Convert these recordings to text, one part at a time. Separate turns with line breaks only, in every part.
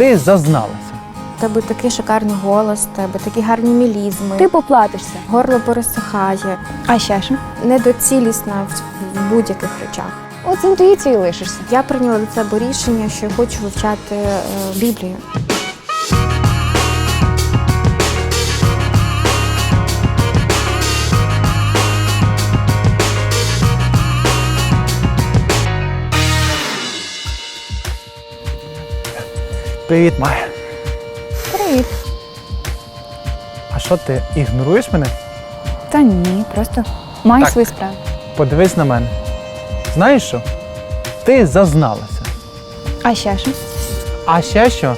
ти зазналася.
У тебе такий шикарний голос, у тебе такі гарні мілізми.
Ти поплатишся.
горло пересихає,
А ще що?
недоцілісна в, в будь-яких речах.
От з інтуїцією лишишся.
Я прийняла до себе рішення, що я хочу вивчати е, Біблію.
Привіт, Майя.
Привіт.
А що ти ігноруєш мене?
Та ні, просто маю
Так.
свої справи.
Подивись на мене. Знаєш що? Ти зазналася.
А ще що?
А ще що?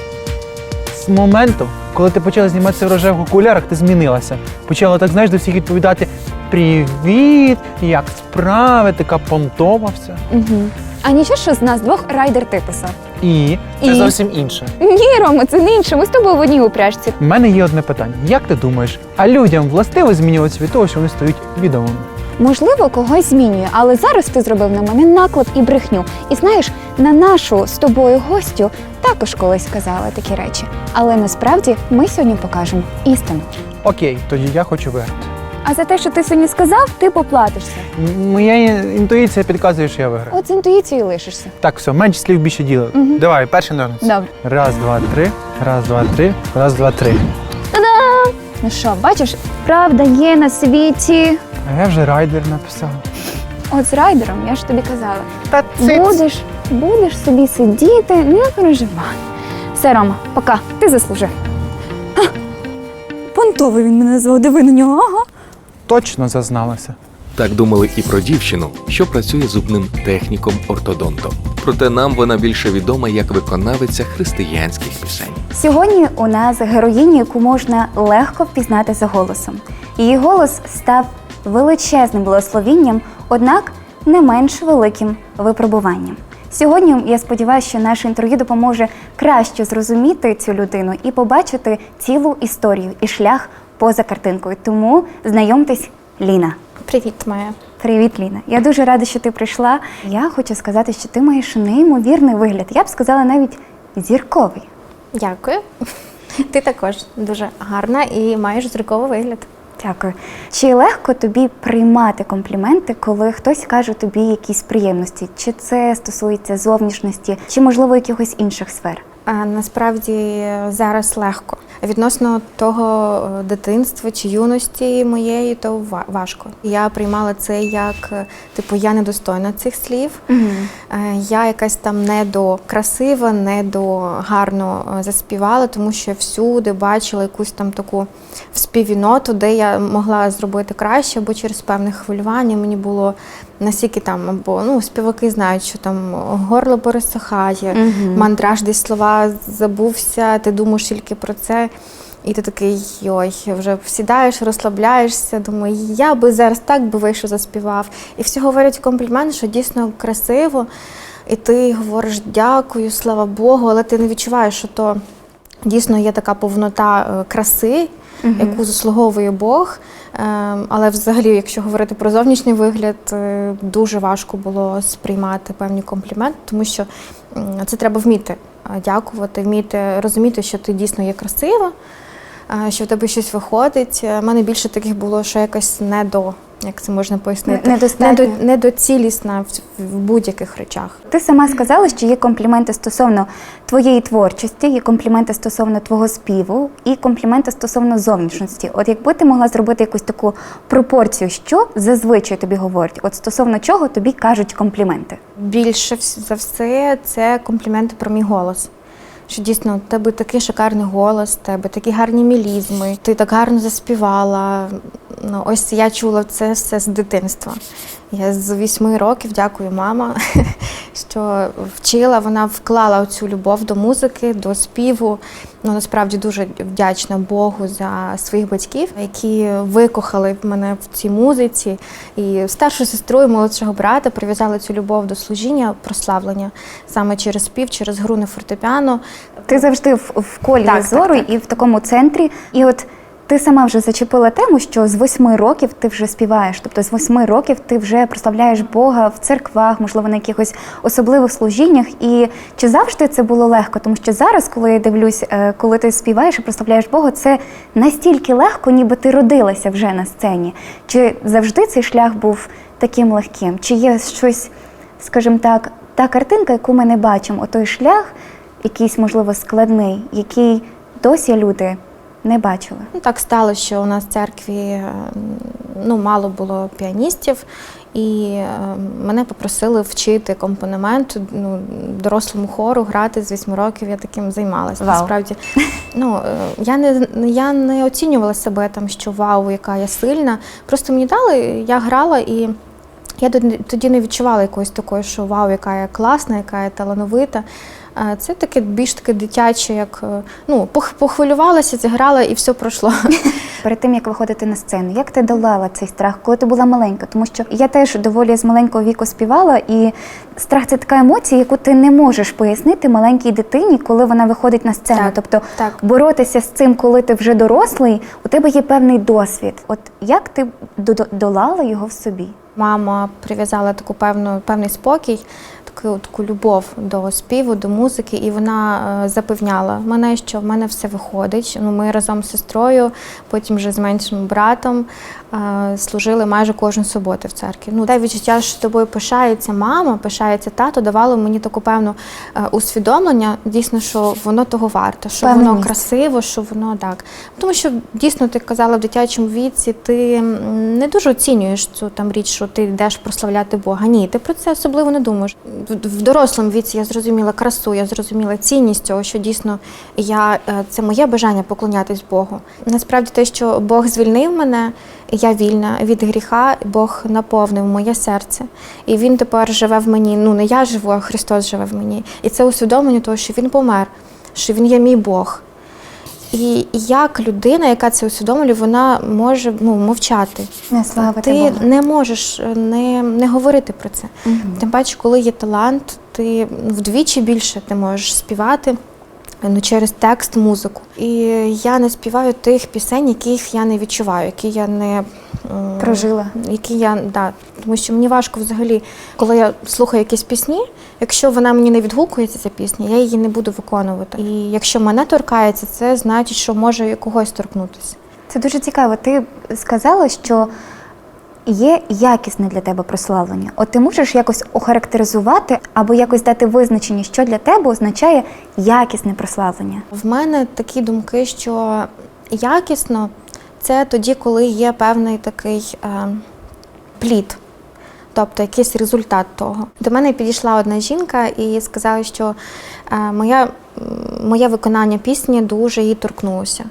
З моменту, коли ти почала зніматися в рожевих окулярах, ти змінилася. Почала так, знаєш, до всіх відповідати: Привіт, як справи, така понтова вся.
Угу. А нічого, що з нас двох райдер ти писав?
І це
І?
зовсім інше.
Ні, Рома, це не інше. Ми з тобою в одній упряжці.
У мене є одне питання. Як ти думаєш, а людям властиво змінюватися від того, що вони стають відомими?
Можливо, когось змінює, але зараз ти зробив на мене наклеп і брехню. І знаєш, на нашу з тобою гостю також колись казали такі речі. Але насправді ми сьогодні покажемо істину.
Окей, тоді я хочу виграти.
А за те, що ти сьогодні сказав, ти поплатишся.
Моя інтуїція підказує, що я виграю.
От з інтуїцією лишишся.
Так, все, менше слів більше діла.
Мгм.
Давай, перший ножниць.
Добре.
Раз, два, три. Раз, два, три. Раз, два, три.
Ну що, бачиш, правда є на світі.
А я вже райдер написав.
От з райдером, я ж тобі казала.
Та
Будеш, будеш собі сидіти, не переживай. Все, Рома, пока. Ти заслужив. Понтовий він мене назвав, диви на нього. Ага.
Точно зазналася.
Так думали і про дівчину, що працює зубним техніком ортодонтом. Проте нам вона більше відома як виконавиця християнських пісень.
Сьогодні у нас героїня, яку можна легко впізнати за голосом. Її голос став величезним благословінням, однак не менш великим випробуванням. Сьогодні я сподіваюся, що наше інтерв'ю допоможе краще зрозуміти цю людину і побачити цілу історію і шлях поза картинкою. Тому знайомтесь, Ліна.
Привіт, Майя.
Привіт, Ліна. Я дуже рада, що ти прийшла. Я хочу сказати, що ти маєш неймовірний вигляд. Я б сказала навіть зірковий.
Дякую. Ти також дуже гарна і маєш зірковий вигляд.
Дякую. Чи легко тобі приймати компліменти, коли хтось каже тобі якісь приємності? Чи це стосується зовнішності, чи можливо якихось інших сфер?
Насправді зараз легко. Відносно того е, дитинства чи юності моєї, то ва- важко. Я приймала це як е, типу я недостойна цих слів. Е, Я якась там не до красива, не до гарно заспівала, тому що всюди бачила якусь там таку співіноту, де я могла зробити краще, або через певне хвилювання мені було настільки там, або ну співаки знають, що там горло пересихає,
Мгм.
мандраж десь слова забувся, ти думаєш тільки про це. І ти такий йой, вже сідаєш, розслабляєшся, думаю, я би зараз так би вийшов, заспівав. І всі говорять комплімент, що дійсно красиво. І ти говориш дякую, слава Богу, але ти не відчуваєш, що то дійсно є така повнота е, краси, яку заслуговує Бог. Ем, Але взагалі, якщо говорити про зовнішній вигляд, е, дуже важко було сприймати певні компліменти, тому що це треба вміти е, дякувати, вміти розуміти, що ти дійсно є красива, е, що в тебе щось виходить. У мене більше таких було, що якось не до, як це можна пояснити,
Недостатньо.
недо- недоцілісна в, в будь-яких речах.
Ти сама сказала, що є компліменти стосовно твоєї творчості, є компліменти стосовно твого співу і компліменти стосовно зовнішності. От якби ти могла зробити якусь таку пропорцію, що зазвичай тобі говорять, от стосовно чого тобі кажуть компліменти?
Більше за все це компліменти про мій голос. Що дійсно, в тебе такий шикарний голос, в тебе такі гарні мілізми, ти так гарно заспівала. Ну, ось я чула це все з дитинства. Я з вісьми років дякую, мама, що вчила, вона вклала цю любов до музики, до співу. Ну, насправді дуже вдячна Богу за своїх батьків, які викохали мене в цій музиці. І старшу сестру і молодшого брата прив'язали цю любов до служіння, прославлення саме через спів, через гру на фортепіано.
Ти завжди в, в колі
Так,
зору
так, так.
і в такому центрі. І от ти сама вже зачепила тему, що з восьми років ти вже співаєш. Тобто з восьми років ти вже прославляєш Бога в церквах, можливо, на якихось особливих служіннях. І чи завжди це було легко? Тому що зараз, коли я дивлюсь, е, коли ти співаєш і прославляєш Бога, це настільки легко, ніби ти родилася вже на сцені. Чи завжди цей шлях був таким легким? Чи є щось, скажімо так, та картинка, яку ми не бачимо, отой шлях, якийсь, можливо, складний, який досі люди не бачили?
Ну, так стало, що у нас в церкві е, ну, мало було піаністів, і е, мене попросили вчити компонемент ну, дорослому хору, грати з 8 років. Я таким займалася.
Вау.
Насправді, ну, е, я, не, я не оцінювала себе там, що вау, яка я сильна. Просто мені дали, я грала і. Я тоді- тоді не відчувала якоїсь такої, що вау, яка я класна, яка я талановита. Е, Це таке більш таке дитяче, як е, ну, пох- похвилювалася, зіграла і все пройшло.
Перед тим як виходити на сцену, як ти долала цей страх, коли ти була маленька? Тому що я теж доволі з маленького віку співала, і страх це така емоція, яку ти не можеш пояснити маленькій дитині, коли вона виходить на сцену.
Так,
тобто
так.
боротися з цим, коли ти вже дорослий, у тебе є певний досвід. От як ти до- долала його в собі?
Мама прив'язала таку певну певний спокій, таку, таку любов до співу, до музики, і вона е, запевняла мене, що в мене все виходить. Ну, ми разом з сестрою, потім вже з меншим братом е, служили майже кожну суботу в церкві. Ну, те відчуття, що тобою пишається мама, пишається тато, давало мені таку певну е, усвідомлення, дійсно, що воно того варто, що
Певне
воно
місце.
красиво, що воно так. Тому що дійсно ти казала в дитячому віці, ти не дуже оцінюєш цю там річ, що ти йдеш прославляти Бога. Ні, ти про це особливо не думаєш. В, дорослому віці я зрозуміла красу, я зрозуміла цінність цього, що дійсно я е, це моє бажання поклонятись Богу. Насправді те, що Бог звільнив мене, я вільна від гріха, Бог наповнив моє серце. І він тепер живе в мені. Ну не я живу, а Христос живе в мені. І це усвідомлення того, що він помер, що він є мій Бог. І як людина, яка це усвідомлює, вона може ну, мовчати.
Не славити
Ти
Бога.
не можеш е, не, не говорити про це. Тим паче, коли є талант, ти вдвічі більше ти можеш співати. Ну, через текст, музику. І я не співаю тих пісень, яких я не відчуваю, які я не
Прожила.
Які я да, тому що мені важко взагалі, коли я слухаю якісь пісні, якщо вона мені не відгукується, ця пісня, я її не буду виконувати. І якщо мене торкається, це значить, що може і когось торкнутися.
Це дуже цікаво. Ти сказала, що є якісне для тебе прославлення. От ти можеш якось охарактеризувати або якось дати визначення, що для тебе означає якісне прославлення.
В мене такі думки, що якісно це тоді, коли є певний такий е, плід, тобто якийсь результат того. До мене підійшла одна жінка і сказала, що е, моя, моє виконання пісні дуже її торкнулося.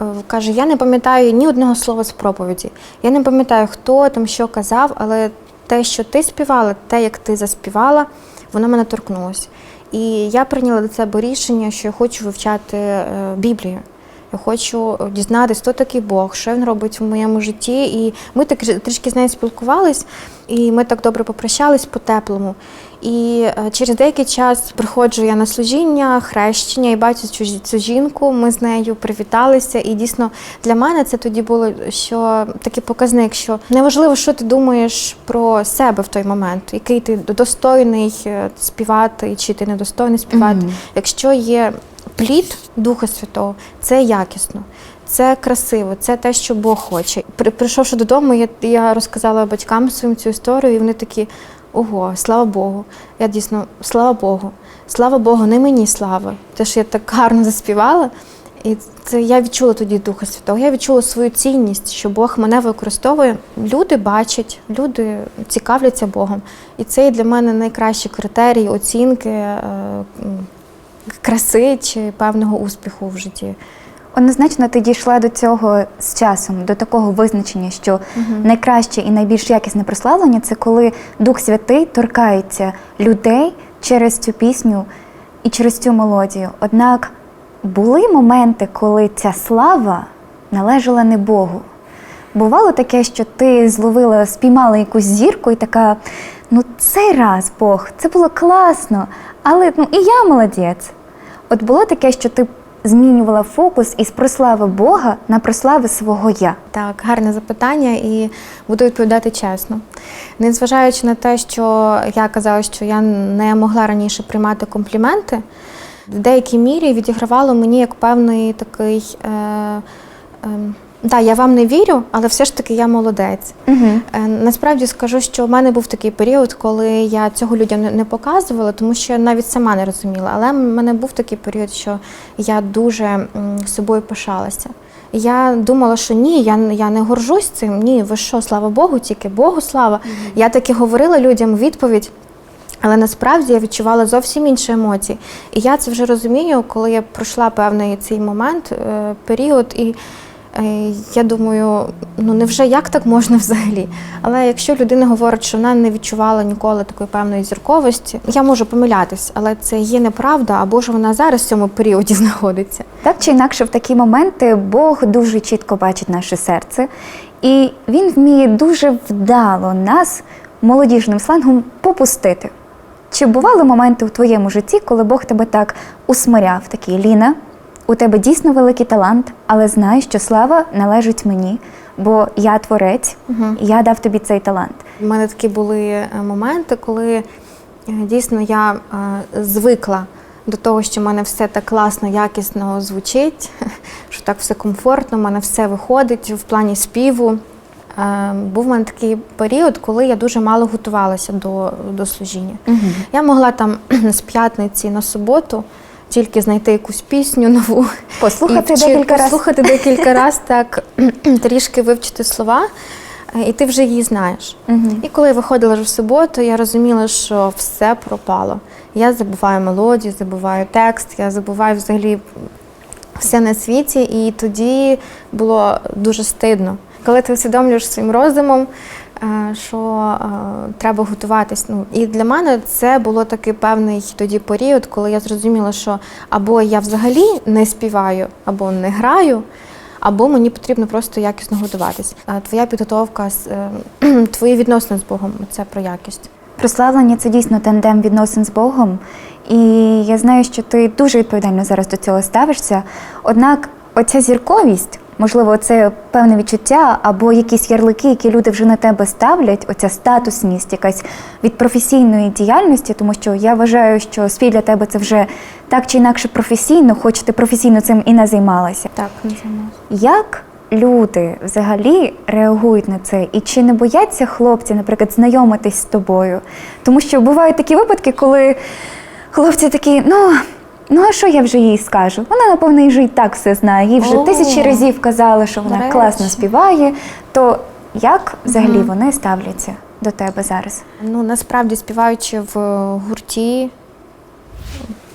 Е, Каже, я не пам'ятаю ні одного слова з проповіді. Я не пам'ятаю, хто там що казав, але те, що ти співала, те, як ти заспівала, воно мене торкнулося. І я прийняла до себе рішення, що я хочу вивчати е, Біблію. Я хочу дізнатися, хто такий Бог, що він робить в моєму житті. І ми так трішки з нею спілкувались, і ми так добре попрощались по-теплому. І е, через деякий час приходжу я на служіння, хрещення і бачу цю, цю жінку. Ми з нею привіталися. І дійсно для мене це тоді було що такий показник, що неважливо, що ти думаєш про себе в той момент, який ти достойний е, співати, чи ти недостойний співати. Якщо є плід Духа Святого, це якісно. Це красиво, це те, що Бог хоче. При- Прийшовши додому, я, я розказала батькам своїм цю історію, і вони такі: ого, слава Богу. Я дійсно, слава Богу, слава Богу, не мені слава. Те, що я так гарно заспівала. І це я відчула тоді Духа Святого. Я відчула свою цінність, що Бог мене використовує. Люди бачать, люди цікавляться Богом. І це є для мене найкращий критерій оцінки е, краси чи певного успіху в житті.
Однозначно, ти дійшла до цього з часом, до такого визначення, що найкраще і найбільш якісне прославлення це коли Дух Святий торкається людей через цю пісню і через цю мелодію. Однак були моменти, коли ця слава належала не Богу. Бувало таке, що ти зловила, спіймала якусь зірку і така: ну цей раз Бог, це було класно, але ну і я молодець. От було таке, що ти змінювала фокус із прослави Бога на прослави свого я?
Так, гарне запитання, і буду відповідати чесно. Незважаючи на те, що я казала, що я не могла раніше приймати компліменти, в деякій мірі відігравало мені як певний такий. Е, е, да, я вам не вірю, але все ж таки я молодець.
Угу.
Насправді скажу, що в мене був такий період, коли я цього людям не- показувала, тому що я навіть сама не розуміла. Але в мене був такий період, що я дуже собою пишалася. Я думала, що ні, я, я не горжусь цим. Ні, ви що, слава Богу, тільки Богу слава. Я таки говорила людям відповідь. Але насправді я відчувала зовсім інші емоції. І я це вже розумію, коли я пройшла певний цей момент, е, період, і я думаю, ну невже як так можна взагалі? Але якщо людина говорить, що вона не відчувала ніколи такої певної зірковості, я можу помилятись, але це є неправда, або ж вона зараз в цьому періоді знаходиться.
Так чи інакше, в такі моменти Бог дуже чітко бачить наше серце, і він вміє дуже вдало нас молодіжним сленгом попустити. Чи бували моменти у твоєму житті, коли Бог тебе так усмиряв, такий Ліна, у тебе дійсно великий талант, але знай, що слава належить мені, бо я творець, і я дав тобі цей талант.
У мене такі були е, моменти, коли е, дійсно я е, звикла до того, що в мене все так класно, якісно звучить, що так все комфортно, в мене все виходить в плані співу. Був у мене такий період, коли я дуже мало готувалася до, до служіння. Я могла там з п'ятниці на суботу тільки знайти якусь пісню нову.
Послухати
і
декілька раз.
Послухати декілька раз, так трішки вивчити слова, е, і ти вже її знаєш. І коли я виходила вже в суботу, я розуміла, що все пропало. Я забуваю мелодію, забуваю текст, я забуваю взагалі все на світі, і тоді було дуже стидно. Коли ти усвідомлюєш своїм розумом, е, що е, треба готуватись. Ну, і для мене це було такий певний тоді період, коли я зрозуміла, що або я взагалі не співаю, або не граю, або мені потрібно просто якісно готуватись. Твоя підготовка, з, е, твої відносини з Богом це про якість.
Прославлення це дійсно тандем відносин з Богом. І я знаю, що ти дуже відповідально зараз до цього ставишся. Однак, оця зірковість, можливо, це певне відчуття або якісь ярлики, які люди вже на тебе ставлять, оця статусність, якась від професійної діяльності, тому що я вважаю, що спів для тебе це вже так чи інакше професійно, хоч ти професійно цим і не займалася.
Так, не займаюся.
Як люди взагалі реагують на це? І чи не бояться хлопці, наприклад, знайомитись з тобою? Тому що бувають такі випадки, коли хлопці такі, ну. Ну, а що я вже їй скажу? Вона, напевно, і вже і так все знає. Їй вже
О.
тисячі разів казали, що вона
До речі.
класно співає. То як взагалі вони ставляться до тебе зараз?
Ну, насправді, співаючи в гурті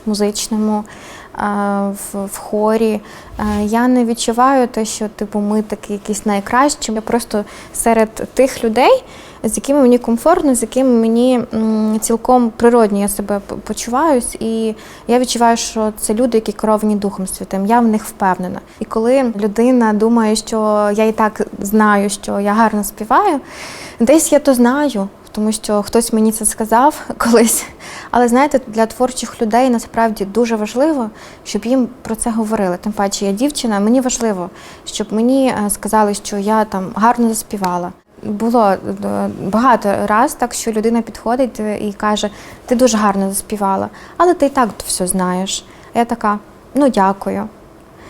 музичному, е, в, в хорі, е, я не відчуваю те, що типу, ми такі якісь найкращі. Я просто серед тих людей, з якими мені комфортно, з якими мені цілком природньо я себе почуваюсь, і я відчуваю, що це люди, які керовані Духом Святим. Я в них впевнена. І коли людина думає, що я і так знаю, що я гарно співаю, десь я то знаю. Тому що хтось мені це сказав колись. Але знаєте, для творчих людей насправді дуже важливо, щоб їм про це говорили. Тим паче, я дівчина, мені важливо, щоб мені е, сказали, що я там гарно заспівала. Було е, багато раз так, що людина підходить е, і каже: ти дуже гарно заспівала, але ти і так все знаєш. А я така, ну дякую.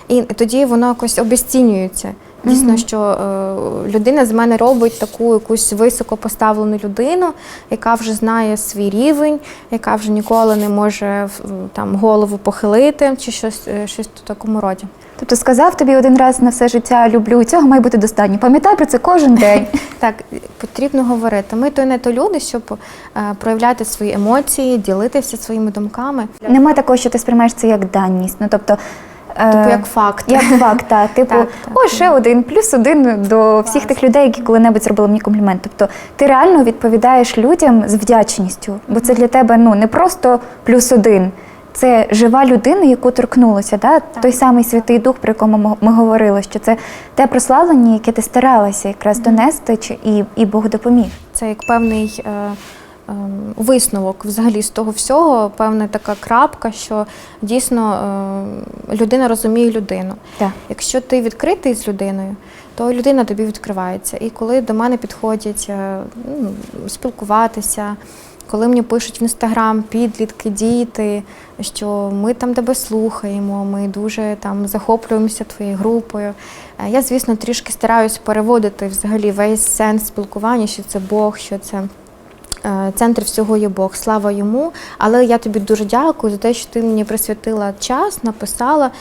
І тоді воно якось обесцінюється. Дійсно, що е, людина з мене робить таку якусь високо поставлену людину, яка вже знає свій рівень, яка вже ніколи не може там голову похилити чи щось, е, щось в такому роді.
Тобто сказав тобі один раз на все життя люблю, і цього має бути достатньо. Пам'ятай про це кожен день.
Так, потрібно говорити. Ми то не то люди, щоб е, проявляти свої емоції, ділитися своїми думками.
Нема такого, що ти сприймаєш це як даність. Ну тобто,
Типу як факт.
Як факт, та, типу,
Так, так,
о, ще один, плюс один до всіх тих людей, які коли-небудь зробили мені комплімент. Тобто ти реально відповідаєш людям з вдячністю, бо це для тебе ну не просто плюс один. Це жива людина, яку торкнулося, да? той самий Святий Дух, про якому ми- говорили, що це те прославлення, яке ти старалася якраз донести, чи і, і Бог допоміг.
Це як певний е, висновок взагалі з того всього, певна така крапка, що дійсно ем, людина розуміє людину.
Так.
Якщо ти відкритий з людиною, то людина тобі відкривається. І коли до мене підходять е, ну, спілкуватися, коли мені пишуть в інстаграм підлітки, діти, що ми там тебе слухаємо, ми дуже там захоплюємося твоєю групою. Е, Я, звісно, трішки стараюсь переводити взагалі весь сенс спілкування, що це Бог, що це. Е, Центр всього є Бог, слава йому. Але я тобі дуже дякую за те, що ти мені присвятила час, написала.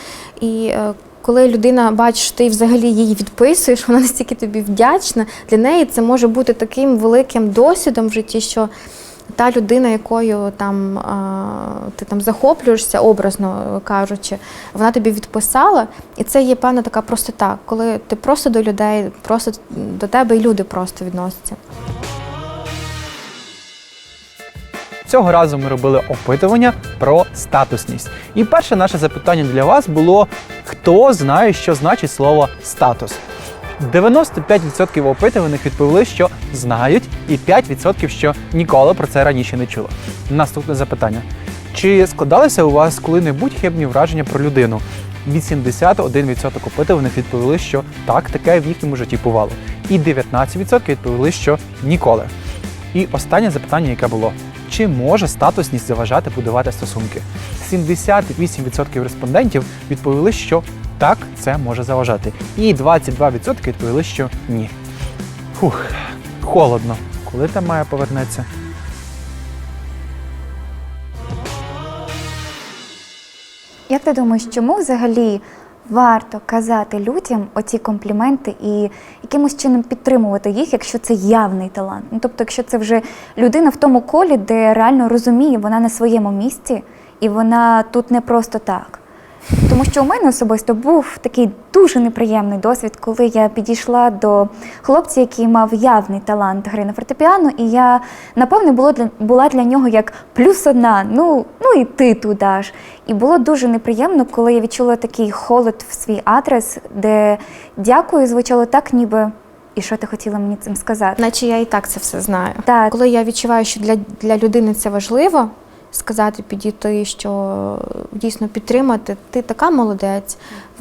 І е, коли людина бачить, що ти взагалі її відписуєш, вона настільки тобі вдячна. Для неї це може бути таким великим досвідом в житті, що та людина, якою там е, ти там захоплюєшся, образно кажучи, вона тобі відписала, і це є певна така простота, коли ти просто до людей, просто до тебе і люди просто відносяться.
Цього разу ми робили опитування про статусність. І перше наше запитання для вас було: хто знає, що значить слово статус? 95% опитуваних відповіли, що знають, і 5% що ніколи про це раніше не чули. Наступне запитання: чи складалися у вас коли-небудь хибні враження про людину? 81% опитуваних відповіли, що так, таке в їхньому житті бувало. І 19% відповіли, що ніколи. І останнє запитання, яке було: чи може статусність заважати будувати стосунки? 78% респондентів відповіли, що так, це може заважати. І 22% відповіли, що ні. Фух, холодно. Коли та має повернеться?
Як ти думаєш, чому взагалі варто казати людям оці компліменти і якимось чином підтримувати їх, якщо це явний талант? Ну тобто, якщо це вже людина в тому колі, де реально розуміє, вона на своєму місці, і вона тут не просто так. Тому що у мене особисто був такий дуже неприємний досвід, коли я підійшла до хлопця, який мав явний талант гри на фортепіано, і я напевне було для була для нього як плюс одна. Ну ну і ти туди ж. І було дуже неприємно, коли я відчула такий холод в свій адрес, де дякую звучало так, ніби. І що ти хотіла мені цим сказати?
Наче я і так це все знаю.
Так.
Коли я відчуваю, що для, для людини це важливо, сказати, підійти, що дійсно підтримати, ти така молодець,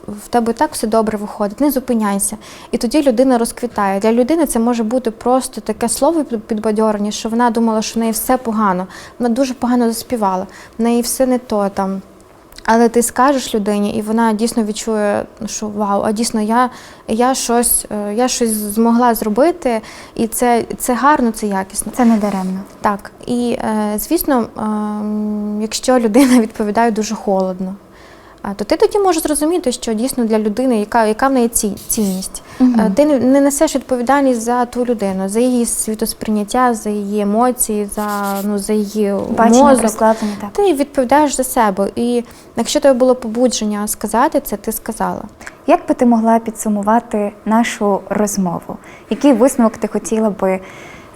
в тебе так все добре виходить, не зупиняйся. І тоді людина розквітає. Для людини це може бути просто таке слово під- підбадьорення, що вона думала, що в неї все погано. Вона дуже погано заспівала, в неї все не то там. Але ти скажеш людині, і вона дійсно відчує, що вау, а дійсно я, я, щось, е, я щось змогла зробити, і це, це гарно, це якісно.
Це не даремно.
Так, і е, звісно, ем, якщо людина відповідає дуже холодно, то ти тоді можеш зрозуміти, що дійсно для людини, яка, яка в неї ці, цінність. Е, Ти не, не несеш відповідальність за ту людину, за її світосприйняття, за її емоції, за, ну, за її
Бачення,
мозок.
так.
Ти відповідаєш за себе. І якщо тебе було побудження сказати це, ти сказала.
Як би ти могла підсумувати нашу розмову? Який висновок ти хотіла би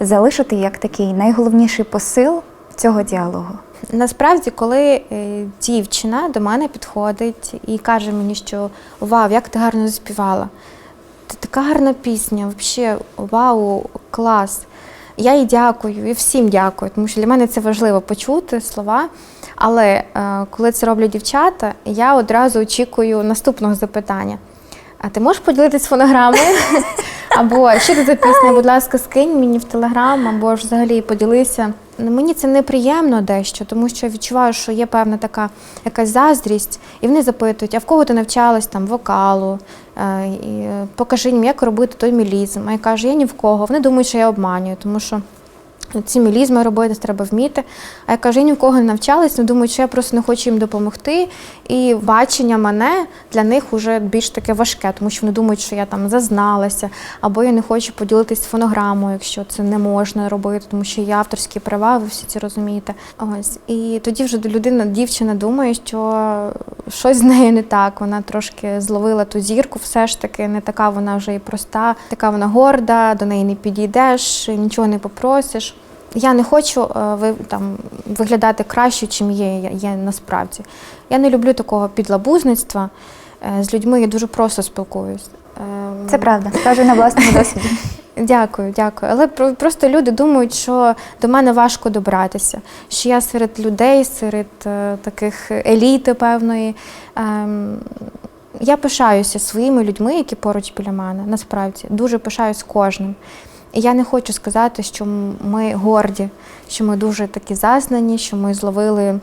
залишити як такий найголовніший посил цього діалогу?
Насправді, коли е, дівчина до мене підходить і каже мені, що вау, як ти гарно заспівала. Це така гарна пісня, взагалі, вау, клас. Я їй дякую і всім дякую, тому що для мене це важливо почути слова. Але е, коли це роблять дівчата, я одразу очікую наступного запитання. А ти можеш поділитись фонограмою? Або що це за будь ласка, скинь мені в телеграм, або ж взагалі поділися. Ну, Мені це неприємно дещо, тому що я відчуваю, що є певна така якась заздрість, і вони запитують, а в кого ти навчалась там вокалу, е, е, покажи їм, як робити той мілізм. А я кажу, я ні в кого. Вони думають, що я обманюю, тому що ці мілізми робити треба вміти. А я кажу, я ні в кого не навчалась, не думаю, що я просто не хочу їм допомогти. І бачення мене для них вже більш таке важке, тому що вони думають, що я там зазналася, або я не хочу поділитись фонограмою, якщо це не можна робити, тому що є авторські права, ви всі ці розумієте. Ось і тоді вже людина, дівчина думає, що щось з нею не так. Вона трошки зловила ту зірку, все ж таки не така вона вже і проста, така вона горда, до неї не підійдеш, нічого не попросиш. Я не хочу е, ви, там, виглядати краще, чим є, є насправді. Я не люблю такого підлабузництва. Е, З людьми я дуже просто спілкуюсь. Ем,
Це правда, кажу на власному досвіді.
Дякую, дякую. Але просто люди думають, що до мене важко добратися, що я серед людей, серед е, таких еліти певної. Ем, я пишаюся своїми людьми, які поруч біля мене. Насправді дуже пишаюсь кожним. Я не хочу сказати, що ми горді, що ми дуже такі зазнані, що ми зловили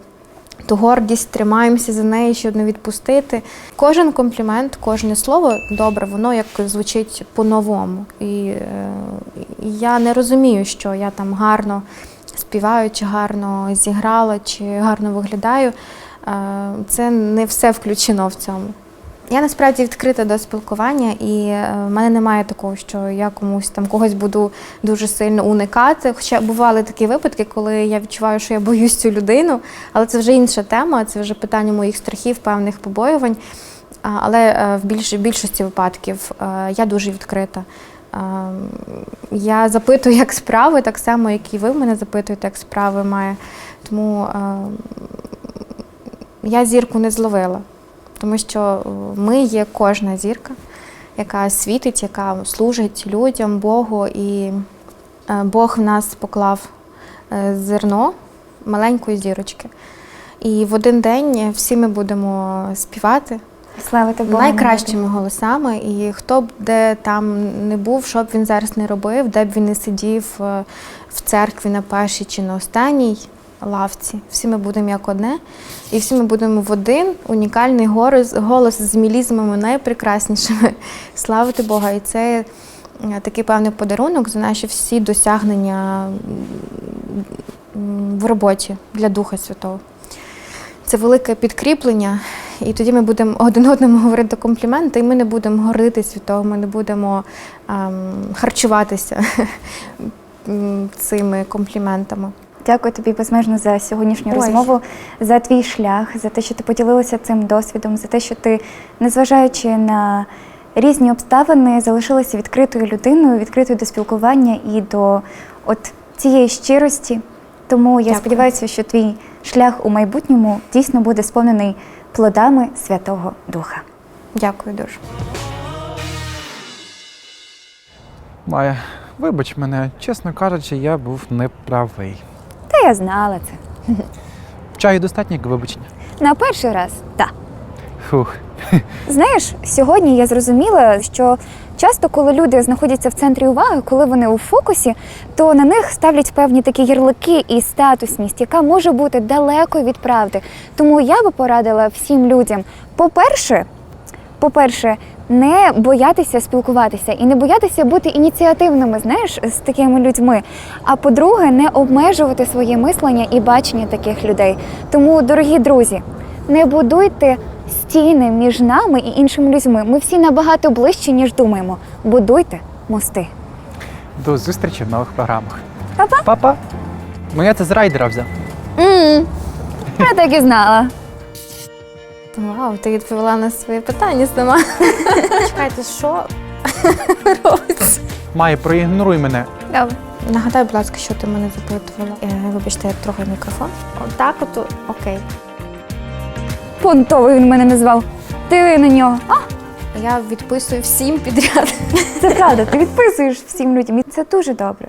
ту гордість, тримаємося за неї, щоб не відпустити. Кожен комплімент, кожне слово добре, воно як звучить по-новому. І е, і я не розумію, що я там гарно співаю, чи гарно зіграла, чи гарно виглядаю. Е, Це не все включено в цьому. Я насправді відкрита до спілкування, і е, в мене немає такого, що я комусь там когось буду дуже сильно уникати. Хоча бували такі випадки, коли я відчуваю, що я боюсь цю людину, але це вже інша тема, це вже питання моїх страхів, певних побоювань. Але е, в більш, більшості випадків е, я дуже відкрита. Е, Я запитую, як справи, так само, як і ви мене запитуєте, як справи має. Тому е, я зірку не зловила, тому що е, ми є кожна зірка, яка світить, яка служить людям, Богу. І е, Бог в нас поклав е, зерно маленької зірочки. І в один день всі ми будемо співати
Славити Бога.
найкращими голосами. І хто б де там не був, що б він зараз не робив, де б він не сидів в церкві на першій чи на останній лавці, всі ми будемо як одне, і всі ми будемо в один унікальний голос, голос з мілізмами найпрекраснішими. Славити Бога! І це е, такий певний подарунок за наші всі досягнення в роботі для Духа Святого. Це велике підкріплення, і тоді ми будемо один одному говорити компліменти, і ми не будемо гордитись від того, ми не будемо ем, харчуватися цими компліментами.
Дякую тобі безмежно за сьогоднішню
Ой.
розмову, за твій шлях, за те, що ти поділилася цим досвідом, за те, що ти, незважаючи на різні обставини, залишилася відкритою людиною, відкритою до спілкування і до от цієї щирості. Тому я
Дякую.
сподіваюся, що твій шлях у майбутньому дійсно буде сповнений плодами Святого Духа.
Дякую дуже.
Майя, вибач мене, чесно кажучи, я був неправий.
Та я знала це.
Чаю достатньо як вибачення.
На перший раз так.
Фух.
Знаєш, сьогодні я зрозуміла, що часто, коли люди знаходяться в центрі уваги, коли вони у фокусі, то на них ставлять певні такі ярлики і статусність, яка може бути далеко від правди. Тому я би порадила всім людям, по-перше, по-перше, не боятися спілкуватися і не боятися бути ініціативними, знаєш, з такими людьми. А по-друге, не обмежувати своє мислення і бачення таких людей. Тому, дорогі друзі, не будуйте стіни між нами і іншими людьми. Ми всі набагато ближче, ніж думаємо. Будуйте мости.
До зустрічі в нових програмах.
Па-па.
Папа. Ну я це з райдера взяв.
м Я так і знала.
Вау, ти відповіла на своє питання сама. Чекайте, що робиться?
Майя, проігноруй мене.
Добре.
Нагадай, будь ласка, що ти мене запитувала. Е, Вибачте, я трохи мікрофон. Отак, от окей.
Понтовий він мене назвав. Ти на нього. А,
Я відписую всім підряд.
це правда, ти відписуєш всім людям. І це дуже добре.